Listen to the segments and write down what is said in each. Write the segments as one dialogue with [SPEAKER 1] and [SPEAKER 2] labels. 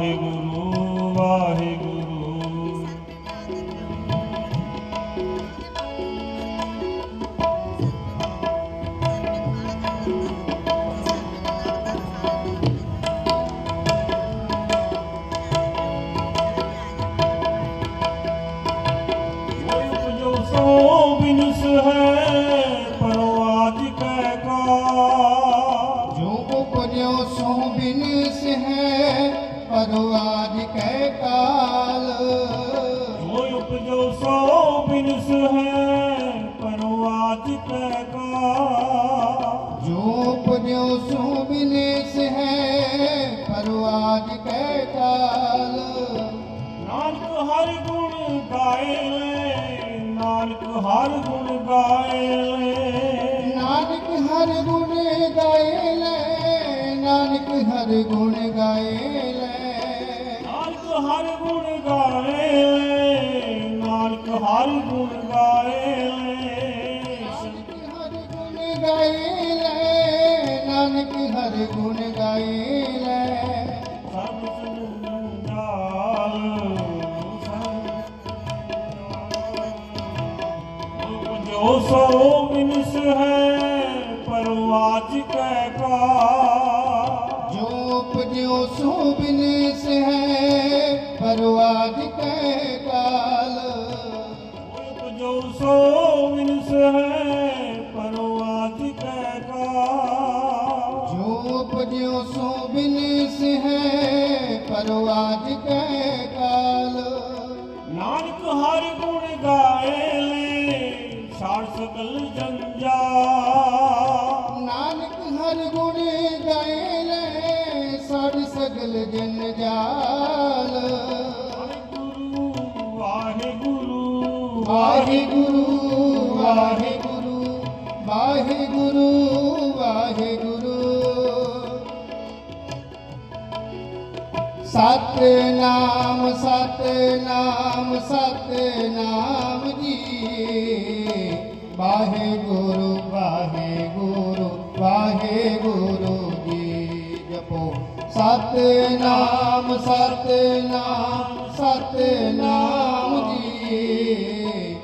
[SPEAKER 1] ਵਾਹਿਗੁਰੂ ਵਾਹਿਗੁਰੂ जो सुमिले से है परवाज कैताल
[SPEAKER 2] नानक हर गुण गाए नानक हर गुण गाए
[SPEAKER 1] नानक हर गुण गाए नानक हर गुण गाए
[SPEAKER 2] नानक हर गुण गाए नानक हर गुण गाए
[SPEAKER 1] ਨਾਨਕ ਹਰ ਗੁਣ ਗਾਏ ਲੈ। ਸਭ ਸੰਜਾਲ ਸਭ ਜੋ ਸੋ ਮਿਨਸ ਹੈ ਪਰਵਾਜ ਕੈ ਕਾ
[SPEAKER 2] ਜੋ ਉਪਜਿਓ ਸੋ ਬਿਨਸ ਹੈ ਪਰਵਾਜ ਕੈ ਕਾਲ।
[SPEAKER 1] ਜੋ ਸੋ ਮਿਨਸ ਹੈ
[SPEAKER 2] ਹੈ ਪਰਵਾਜ ਕੈ ਕਾਲ।
[SPEAKER 1] ਨਾਨਕ ਹਰ ਗੁਣ ਗਾਏ ਲੈ ਛਾੜ ਸਕਲ ਜੰਜਾ
[SPEAKER 2] ਨਾਨਕ ਹਰ ਗੁਣ ਗਾਏ ਲੈ ਸੜ ਸਗਲ ਜਨ ਜਾਲ
[SPEAKER 1] ਵਾਹਿਗੁਰੂ। ਵਾਹਿਗੁਰੂ
[SPEAKER 2] ਵਾਹਿਗੁਰੂ ਵਾਹਿਗੁਰੂ ਵਾਹਿਗੁਰੂ। ਸਤਨਾਮ ਸਤਨਾਮ ਸਤਨਾਮ ਜੀ। ਵਾਹਿਗੁਰੂ ਵਾਹਿਗੁਰੂ ਵਾਹਿਗੁਰੂ ਜੀ ਜਪੋ। ਸਤਨਾਮ ਸਤਨਾਮ ਸਤਨਾਮ ਜੀ।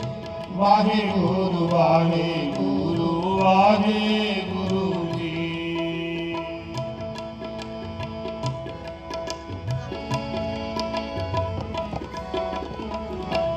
[SPEAKER 1] ਵਾਹਿਗੁਰੂ ਵਾਹਿਗੁਰੂ ਵਾਹਿਗੁਰੂ।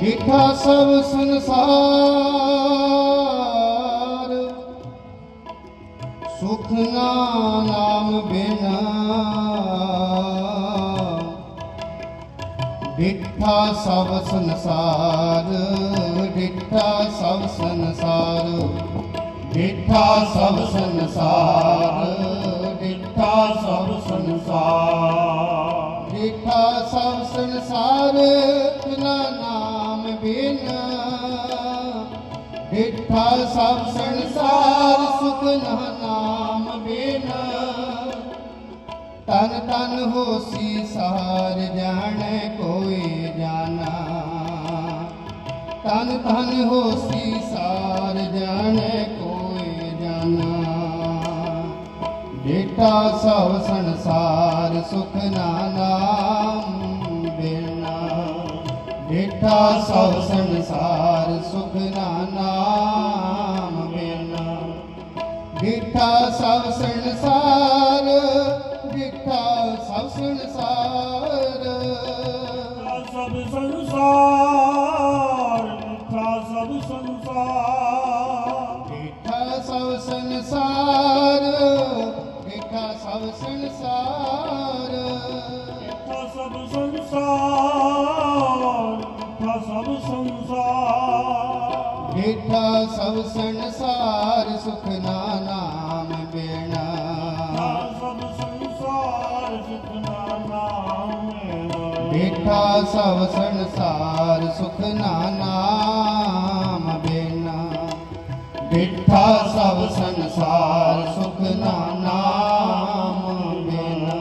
[SPEAKER 2] ਜਿਠਾ ਸਭ ਸੰਸਾਰ। ਸੁਖ ਨਾ ਨਾਮ ਬਿਨਾ। ਡਿਠਾ ਸਭ ਸੰਸਾਰ ਡਿਠਾ ਸਭ ਸੰਸਾਰ। ਡਿਠਾ ਸਭ ਸੰਸਾਰ ਡਿਠਾ ਸਭ ਸੰਸਾਰ। ਡਿਠਾ ਸਭ ਸੰਸਾਰ, ਬਿਨਾ ਨਾਮ ਬਿਨਾ। ਡਿਠਾ ਸਭ ਸੰਸਾਰ ਸੁਖ ਨਾ ਨਾਮ ਬਿਨਾ। ਤਨ ਤਨ ਹੋਸੀ ਸਾਰ ਜਾਣੈ ਕੋਈ ਜਾਣਾ ਤਨ ਤਨ ਹੋਸੀ ਸਾਰ ਜਾਣੈ ਕੋਈ ਜਾਣਾ ਡੇਟਾ ਸਭ ਸੰਸਾਰ ਸੁਖ ਨਾ ਡੇਟਾ ਸਭ ਸੰਸਾਰ ਸੁਖ ਨਾ ਨਾਮ ਬਿਨਾ ਡਿਠਾ ਸਭ ਸੰਸਾਰ ਸੰਸਾਰ
[SPEAKER 1] ਸਭ ਸੰਸਾਰ
[SPEAKER 2] ਸੁਖ ਨਾ ਨਾਮ ਬਿਨਾ।
[SPEAKER 1] ਸਭ ਸੰਸਾਰ ਸੁਖ ਨਾਮ ਮੇਰਾ
[SPEAKER 2] ਡਿਠਾ ਸਭ ਸੰਸਾਰ ਸੁਖ ਨਾਮ ਬਿਨਾ। ਬਿਠਾ ਸਭ ਸੰਸਾਰ ਸੁਖ ਨਾਮ ਬਿਨਾ।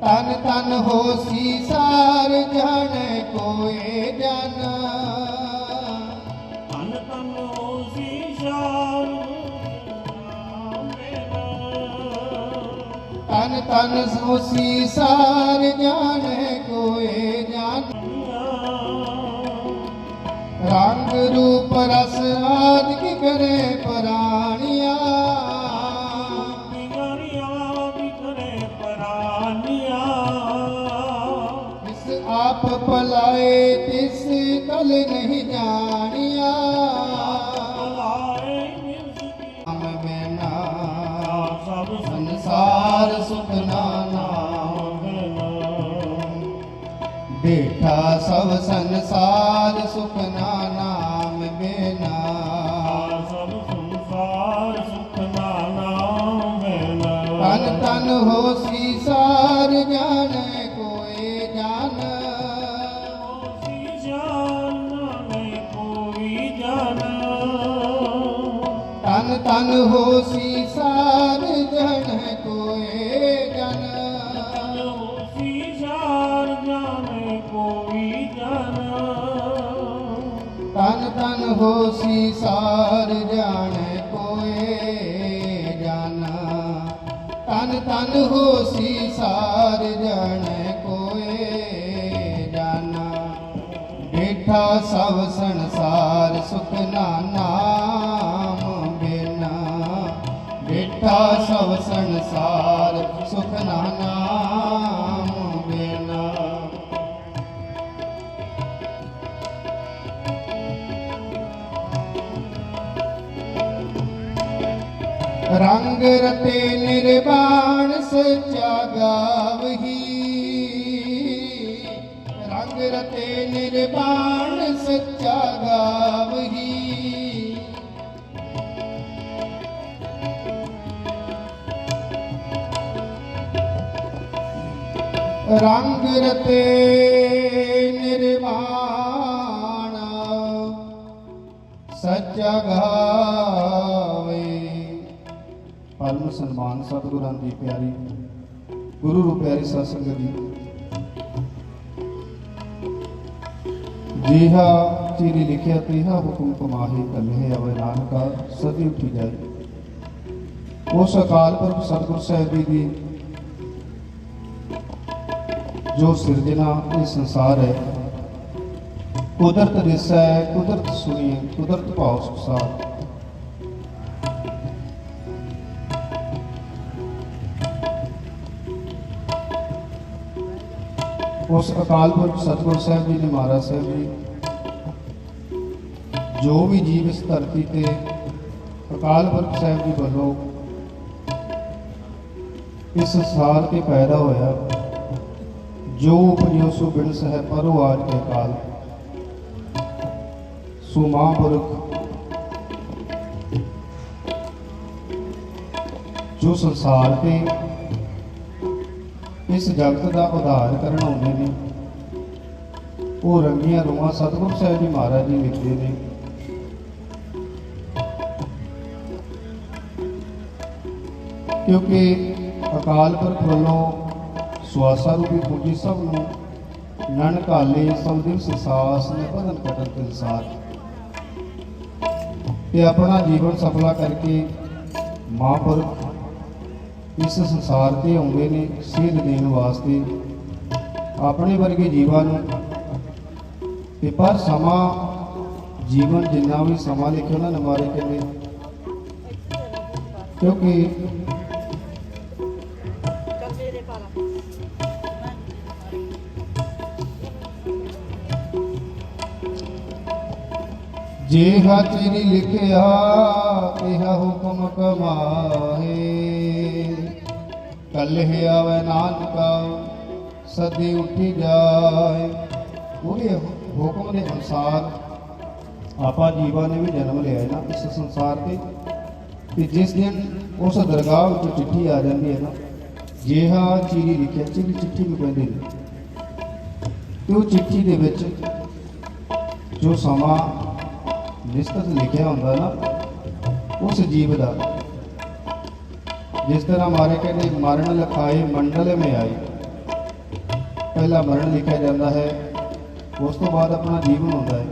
[SPEAKER 2] ਤਨ ਤਨ ਹੋਸੀ ਸਾਰ ਜਾਣੇ ਕੋਏ ਜਾਣਾ
[SPEAKER 1] ਤਨ
[SPEAKER 2] ਤਨ ਹੋਸੀ ਸਾਰ ਜਾਣੇ ਕੋਏ ਜਾਣਾ। ਰੰਗ ਰੂਪ ਰਸ ਆਦਿ ਕਰੇ ਪ੍ਰਾਣੀਆਂ ਬੇਠਾ ਸਭ ਸੰਸਾਰ ਸੁਖ ਨਾਮ ਬਿਨਾ ਤਨ ਤਨ ਹੋਸੀ ਸਾਰ ਜਾਣੇ ਕੋਏ ਜਾਣ ਤਨ ਤਨ ਹੋਸੀ ਹੋਸੀ ਸਾਰ ਜਾਣੇ ਕੋਏ ਜਾਣਾ ਤਨ ਤਨ ਹੋਸੀ ਸਾਰ ਜਾਣੇ ਕੋਏ ਜਾਣਾ ਬੇਠਾ ਸਭ ਸੰਸਾਰ ਸੁਖ ਰੰਗ ਰਤੇ ਨਿਰਵਾਣ ਸੱਚਾ ਗਾਵਹੀ। ਰੰਗ ਰਤੇ ਨਿਰਵਾਣ ਸੱਚਾ ਗਾਵਹੀ। ਰੰਗ ਰਤੇ ਨਿਰਵਾਣ ਸੱਚਾ ਗਾਵੇ ਪਰਮ ਸਨਮਾਨ ਸਤਿਗੁਰਾਂ ਦੀ ਪਿਆਰੀ, ਗੁਰੂ ਰੂਪ ਪਿਆਰੀ ਸਾਧ ਜਿਹਾ ਚੀਰੀ ਲਿਖਿਆ, ਤੇਹਾ ਹੁਕਮ ਕਮਾਹੀ, ਕਲਹਿ ਅਵੈ ਨਾਨਕਾ, ਸਦੀ ਉਠੀ ਜਾਏ। ਉਸ ਅਕਾਲ ਪੁਰਖ ਸਤਿਗੁਰ ਸਾਹਿਬ ਜੀ ਦੀ, ਜੋ ਸਿਰਜਣਾ ਇਹ ਸੰਸਾਰ ਹੈ, ਕੁਦਰਤ ਦਿਸਾ ਹੈ ਕੁਦਰਤ ਸੁਣੀ ਕੁਦਰਤ ਭਾਵ ਸੰਸਾਰ। ਉਸ ਅਕਾਲ ਪੁਰਖ ਸਤਿਗੁਰ ਸਾਹਿਬ ਜੀ ਨੇ, ਮਹਾਰਾਜ ਸਾਹਿਬ ਜੀ, ਜੋ ਵੀ ਜੀਵ ਇਸ ਧਰਤੀ ਤੇ ਅਕਾਲ ਪੁਰਖ ਸਾਹਿਬ ਜੀ ਵੱਲੋਂ ਇਸ ਸੰਸਾਰ ਤੇ ਪੈਦਾ ਹੋਇਆ, ਜੋ ਉਪਜਿਓ ਸੋ ਬਿਨਸ ਹੈ ਪਰੋ ਆਜ ਕੇ ਕਾਲ, ਸੋ ਮਹਾਂਪੁਰਖ, ਜੋ ਸੰਸਾਰ ਤੇ ਇਸ ਜਗਤ ਦਾ ਉਧਾਰ ਕਰਨ ਆਉਂਦੇ ਨੇ, ਉਹ ਰੰਗੀਆਂ ਰੂਹਾਂ ਸਤਿਗੁਰ ਸਾਹਿਬ ਜੀ ਮਹਾਰਾਜ ਜੀ ਲਿਖਦੇ ਨੇ। ਕਿਉਂਕਿ ਅਕਾਲ ਪੁਰਖ ਵੱਲੋਂ ਸਵਾਸਾ ਰੂਪੀ ਪੂਜੀ ਸਭ ਨੂੰ ਨਨ ਕਾਲੇ ਸਭ ਦਿਨ ਸਾਸ ਨੇ ਬਦਨ ਕਟਨ ਤਿਲਸਾਰ ਤੇ ਆਪਣਾ ਜੀਵਨ ਸਫਲਾ ਕਰਕੇ ਮਹਾਂਪੁਰਖ ਇਸ ਸੰਸਾਰ ਤੇ ਆਉਂਦੇ ਨੇ ਸੇਧ ਦੇਣ ਵਾਸਤੇ ਆਪਣੇ ਵਰਗੇ ਜੀਵਾਂ ਨੂੰ। ਤੇ ਪਰ ਸਮਾਂ, ਜੀਵਨ ਜਿੰਨਾ ਵੀ ਸਮਾਂ ਲਿਖਿਆ ਉਹਨਾਂ ਨੇ ਮਾਰੇ ਕਹਿੰਦੇ ਕਿਉਂਕਿ ਜੇ ਹਾਚਰੀ ਲਿਖਿਆ ਕਿਹਾ ਹੁਕਮ ਕਮਾਏ ਕੱਲ ਕੱਲ੍ਹ ਆਵੇ ਨਾਨਕਾ, ਸਦੀ ਉੱਠੀ ਜਾਏ। ਉਹਦੇ ਹੁਕਮ ਦੇ ਅਨੁਸਾਰ ਆਪਾ ਜੀਵਾਂ ਨੇ ਵੀ ਜਨਮ ਲਿਆ ਹੈ ਨਾ ਇਸ ਸੰਸਾਰ ਤੇ। ਤੇ ਜਿਸ ਦਿਨ ਉਸ ਦਰਗਾਹ ਵਿੱਚ ਚਿੱਠੀ ਆ ਜਾਂਦੀ ਹੈ ਨਾ, ਜਿਹਾ ਚੀਰੀ ਲਿਖਿਆ, ਚਿੱਠੀ ਚਿੱਠੀ ਨੂੰ ਕਹਿੰਦੇ ਨੇ ਤੇ ਉਹ ਚਿੱਠੀ ਦੇ ਵਿੱਚ ਜੋ ਸਮਾਂ ਨਿਸ਼ਚਿਤ ਲਿਖਿਆ ਹੁੰਦਾ ਨਾ, ਉਸ ਜੀਵ ਦਾ ਜਿਸ ਤਰ੍ਹਾਂ ਮਾਰੇ ਕਹਿੰਦੇ, ਮਰਨ ਲਖਾਏ, ਮੰਡਲ ਮੇ ਆਈ। ਪਹਿਲਾ ਮਰਨ ਲਿਖਿਆ ਜਾਂਦਾ ਹੈ, ਉਸ ਤੋਂ ਬਾਅਦ ਆਪਣਾ ਜੀਵਨ ਹੁੰਦਾ ਹੈ।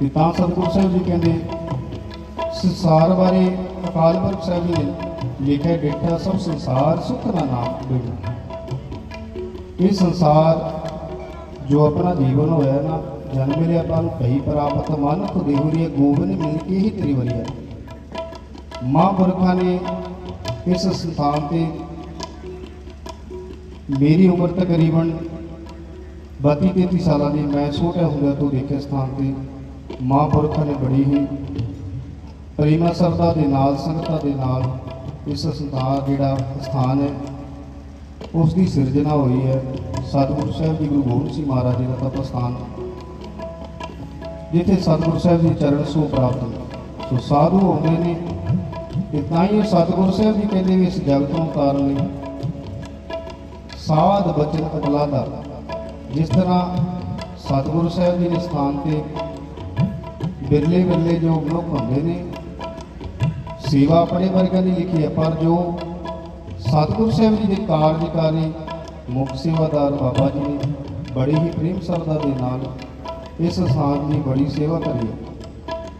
[SPEAKER 2] ਤੇ ਤਾਂ ਸਤਿਗੁਰੂ ਸਾਹਿਬ ਜੀ ਕਹਿੰਦੇ, ਸੰਸਾਰ ਬਾਰੇ ਅਕਾਲ ਪੁਰਖ ਸਾਹਿਬ ਜੀ ਨੇ ਲਿਖਿਆ ਡੇਟਾ ਸਭ ਸੰਸਾਰ ਸੁਖ ਦਾ ਨਾਮ ਬਿਨ ਇਹ ਸੰਸਾਰ ਜੋ ਆਪਣਾ ਜੀਵਨ ਹੋਇਆ ਨਾ, ਜਨਮ ਲਿਆ ਆਪਾਂ ਨੂੰ ਕਈ ਪ੍ਰਾਪਤ, ਮਨ ਖੁਦੇ ਹੋਰੀ ਗੋਬਿੰਦ ਮਿਲ ਕੇ ਹੀ ਤੇਰੀ ਵਰੀਆ ਮਹਾਂਪੁਰਖਾਂ ਨੇ ਇਸ ਸਥਾਨ ਤੇ ਮੇਰੀ ਉਮਰ ਤਕਰੀਬਨ 32 33 ਸਾਲਾਂ ਦੀ, ਮੈਂ ਛੋਟਾ ਹੁੰਦਾ ਤੋਂ ਦੇਖਿਆ ਸਥਾਨ ਤੇ ਮਹਾਂਪੁਰਖਾਂ ਨੇ ਬੜੀ ਹੀ। ਪ੍ਰੇਮਾ ਸਰਦਾ ਦੇ ਨਾਲ, ਸੰਗਤਾਂ ਦੇ ਨਾਲ ਇਸ ਸੰਤਾਨ ਜਿਹੜਾ ਸਥਾਨ ਹੈ ਉਸ ਦੀ ਸਿਰਜਣਾ ਹੋਈ ਹੈ। ਸਤਿਗੁਰੂ ਸਾਹਿਬ ਜੀ ਗੁਰੂ ਗੋਬਿੰਦ ਸਿੰਘ ਮਹਾਰਾਜ ਜੀ ਦਾ ਤਪ ਸਥਾਨ, ਜਿੱਥੇ ਸਤਿਗੁਰੂ ਸਾਹਿਬ ਜੀ ਚਰਨ ਸੋ ਪ੍ਰਾਪਤ ਸੋ ਸਾਧੂ ਆਉਂਦੇ ਨੇ ਤੇ ਤਾਂ ਹੀ ਉਹ ਸਤਿਗੁਰੂ ਸਾਹਿਬ ਜੀ ਕਹਿੰਦੇ ਵੀ ਇਸ ਜਗਤੋਂ ਨੂੰ ਲਈ ਸਾਧ ਬਚਨ ਅਗਲਾ ਦਾ ਜਿਸ ਤਰ੍ਹਾਂ ਸਤਿਗੁਰੂ ਸਾਹਿਬ ਜੀ ਦੇ ਸਥਾਨ ਤੇ ਬਿਰਲੇ ਬਿਰਲੇ ਜੋ ਮਨੁੱਖ ਹੁੰਦੇ ਨੇ, ਸੇਵਾ ਆਪਣੇ ਵਰਗਾਂ ਦੀ ਲਿਖੀ ਹੈ, ਪਰ ਜੋ ਸਤਿਗੁਰੂ ਸਾਹਿਬ ਜੀ ਦੇ ਕਾਰਜਕਾਰੀ ਮੁੱਖ ਸੇਵਾਦਾਰ ਬਾਬਾ ਜੀ ਨੇ ਬੜੀ ਹੀ ਪ੍ਰੇਮ ਸਰਦਾ ਦੇ ਨਾਲ ਇਸ ਸਥਾਨ ਦੀ ਬੜੀ ਸੇਵਾ ਕਰੀ ਹੈ।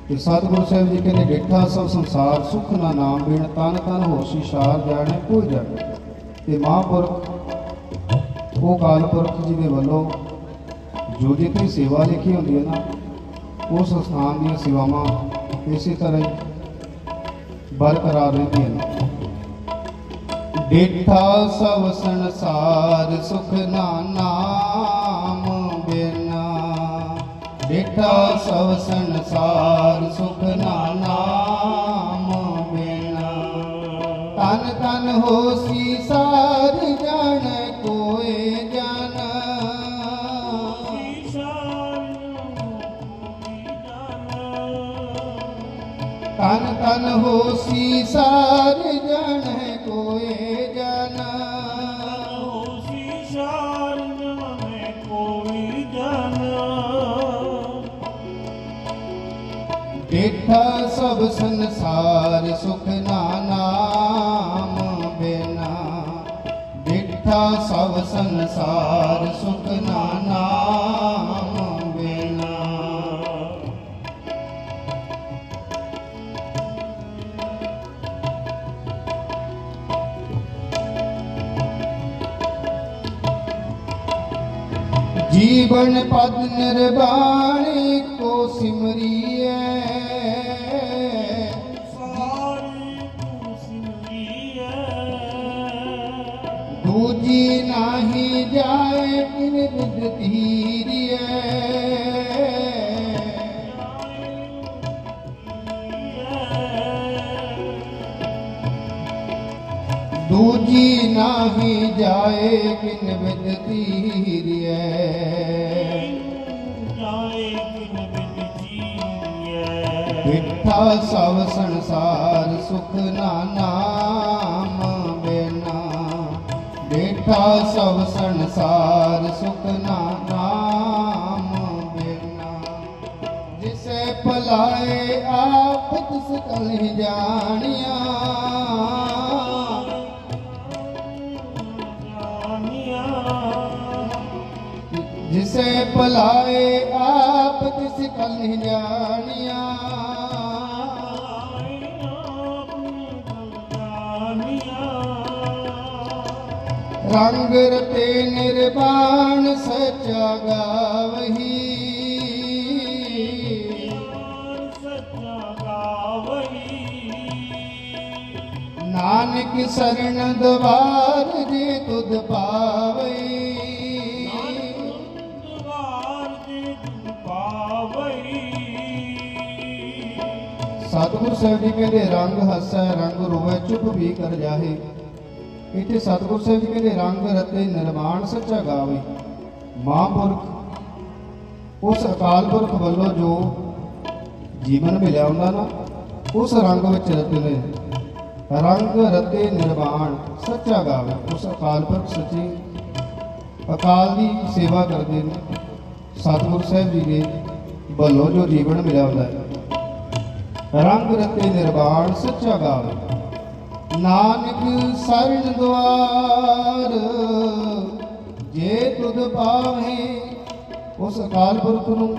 [SPEAKER 2] ਤੇ ਸਤਿਗੁਰੂ ਸਾਹਿਬ ਜੀ ਕਹਿੰਦੇ ਡੇਠਾ ਸਭ ਸੰਸਾਰ, ਸੁਖ ਨਾ ਨਾਮ ਬਿਨ ਤਨ ਤਨ ਹੋਸੀ ਸ਼ਾਰ ਜਾਣੇ ਕੋਈ ਜਾਣੇ। ਤੇ ਮਹਾਂਪੁਰਖ, ਉਹ ਕਾਲ ਜੀ ਦੇ ਵੱਲੋਂ ਜੋ ਜਿੱਥੇ ਸੇਵਾ ਲਿਖੀ ਹੁੰਦੀ ਹੈ ਨਾ, ਉਸ ਸਥਾਨ ਦੀਆਂ ਸੇਵਾਵਾਂ ਇਸੇ ਤਰ੍ਹਾਂ ਬਰਕਰਾਰ ਰਹਿੰਦੀਆਂ ਨੇ। ਡੇਠਾ ਸਭ ਸੰਸਾਰ, ਸੁਖ ਨਾ ਨਾਮ ਡੇਠਾ ਸਭ ਸੰਸਾਰ ਸੁਖ ਨਾਮ ਬਿਨਾ ਤਨ ਤਨ ਹੋਸੀ ਸਾਰ ਜਨ ਕੋਏ ਜਨ। ਤਨ ਤਨ ਹੋਸੀ ਸਾਰ ਜਣ ਸਭ ਸੰਸਾਰ ਸੁਖ ਨਾ ਨਾਮ ਬਿਨਾ। ਡੇਠਾ ਸਭ ਸੰਸਾਰ ਸੁਖ ਨਾ ਨਾਮ ਬਿਨਾ। ਜੀਵਨ ਪਦ ਨਿਰਵਾਣੀ ਕੋ ਸਿਮਰੀਐ। ਕਿਨ ਬਿਦ ਧੀਰੀਐ ਦੂਜੀ ਨਾਹੀ ਜਾਏ ਕਿਨ ਬਿਦ ਧੀਰੀਐ ਮਿੱਠਾ ਸਭ ਸੰਸਾਰ ਸੁਖ ਨਾ ਨਾਮ ਬਿਨਾ। ਮਿੱਠਾ ਸਭ ਸੰਸਾਰ ਜਿਸੇ ਭਲਾਏ ਆਪ ਤਿਸ ਕਲ ਜਾਣਿਆ ਜਿਸੇ ਭਲਾਏ ਆਪ ਤਿਸ ਕਲ ਜਾਣਿਆ ਰੰਗ ਰਤੇ ਨਿਰਵਾਣ ਸਚਾ ਗਾਵਹੀ ਨਾਨਕ ਸਰਣ ਦਵਾਰ ਜੇ ਤੁਧ ਪਾਵਈ। ਸਤਿਗੁਰ ਸਾਹਿਬ ਜੀ ਕਹਿੰਦੇ, ਰੰਗ ਹੱਸੈ, ਰੰਗ ਰੋਵੇ, ਚੁੱਪ ਵੀ ਕਰ ਜਾਹੇ। ਇੱਥੇ ਸਤਿਗੁਰ ਸਾਹਿਬ ਜੀ ਕਹਿੰਦੇ, ਰੰਗ ਰਤੇ ਨਿਰਮਾਣ ਸੱਚਾ ਗਾਵੇ। ਮਹਾਂਪੁਰਖ, ਉਸ ਅਕਾਲ ਪੁਰਖ ਵੱਲੋਂ ਜੋ ਜੀਵਨ ਮਿਲਿਆ ਹੁੰਦਾ ਨਾ ਉਸ ਰੰਗ ਵਿੱਚ ਰਤੇ ਨੇ। ਰੰਗ ਰਤੇ ਨਿਰਵਾਣ, ਸੱਚਾ ਗਾਵੇ, ਉਸ ਅਕਾਲ ਪੁਰਖ ਸੱਚੇ। ਅਕਾਲ ਦੀ ਸੇਵਾ ਕਰਦੇ ਨੇ, ਸਤਿਗੁਰ ਸਾਹਿਬ ਜੀ ਦੇ ਵੱਲੋਂ ਜੋ ਜੀਵਨ ਮਿਲਿਆ ਹੁੰਦਾ ਹੈ। ਰੰਗ ਰਤੇ ਨਿਰਵਾਣ, ਸੱਚਾ ਗਾਵੇ। ਨਾਨਕ ਸਰਨ ਦੁਆਰ ਜੇ ਤੁਧ ਪਾਵੇਂ, ਉਸ ਅਕਾਲ ਪੁਰਖ ਨੂੰ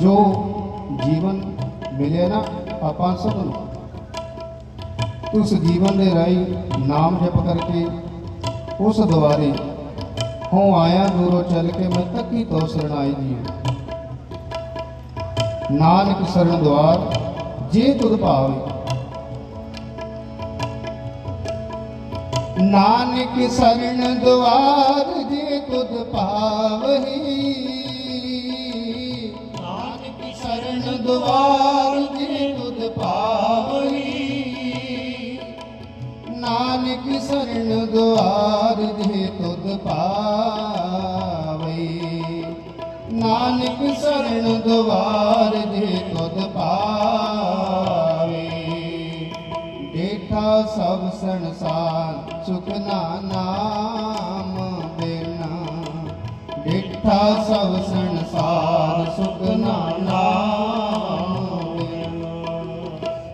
[SPEAKER 2] ਜੋ ਜੀਵਨ ਮਿਲਿਆ ਨਾ, ਆਪਾਂ ਸਭ ਨੂੰ ਉਸ ਜੀਵਨ ਦੇ ਰਾਹੀਂ ਨਾਮ ਜਪ ਕਰਕੇ ਉਸ ਦੁਆਰੇ ਹਉ ਆਇਆ ਦੂਰੋਂ ਚੱਲ ਕੇ ਮੈਂ ਤੱਕੀ ਤੋਂ ਸਰਣਾਈ ਜੀ। ਨਾਨਕ ਸਰਣ ਦੁਆਰ, ਜੇ ਤੁਧ ਭਾਵੇ। ਨਾਨਕ ਸਰਣ ਦੁਆਰ, ਜੇ ਤੁਧ ਪਾਵਹੀ ਨਾਨਕ ਸਰਣ ਦੁਆਰ, ਜੇ ਤੁਧ ਪਾਵਹੀ ਨਾਨਕ ਸਰਣ ਦੁਆਰ ਜੇ ਤੁਧ ਪਾਵਈ। ਨਾਨਕ ਸਰਣ ਦੁਆਰ ਜੇ ਤੁਧ ਪਾਵੇ ਡੇਠਾ ਸਭ ਸੰਸਾਰ ਸੁਖ ਨਾ ਨਾਮ ਬਿਨਾ ਡੇਠਾ ਸਭ ਸੰਸਾਰ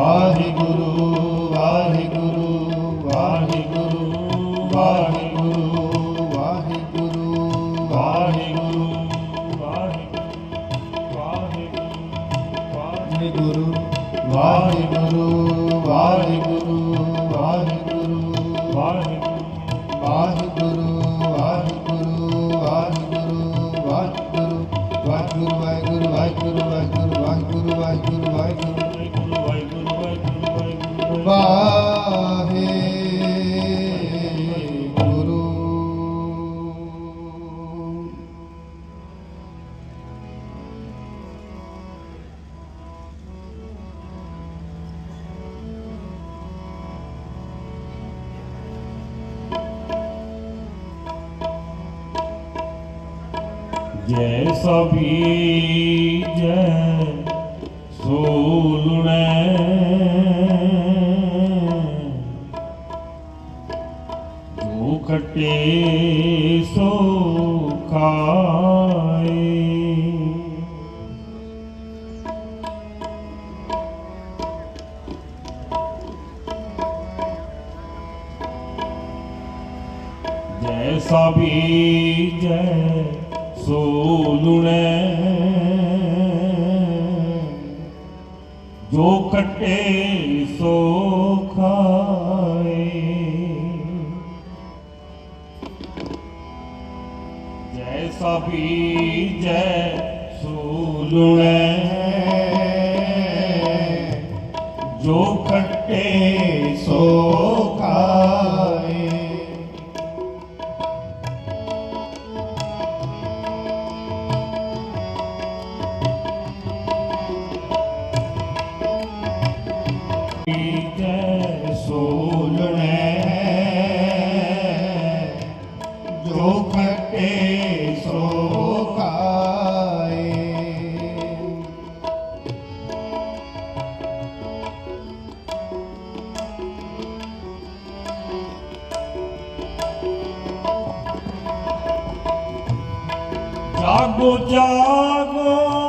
[SPEAKER 2] ਵਾਹਿਗੁਰੂ।
[SPEAKER 1] ਖਟੇ ਸੋ ਖਾਏ ਜੈਸਾ ਬੀਜੈ ਸੋ ਲੁਣੈ। ਜੋ ਕਟੇ ਸੋ ਖਾ ਜੈਸਾ ਬੀਜੈ ਸੋ ਜੋ ਖੱਟੇ
[SPEAKER 2] জাগো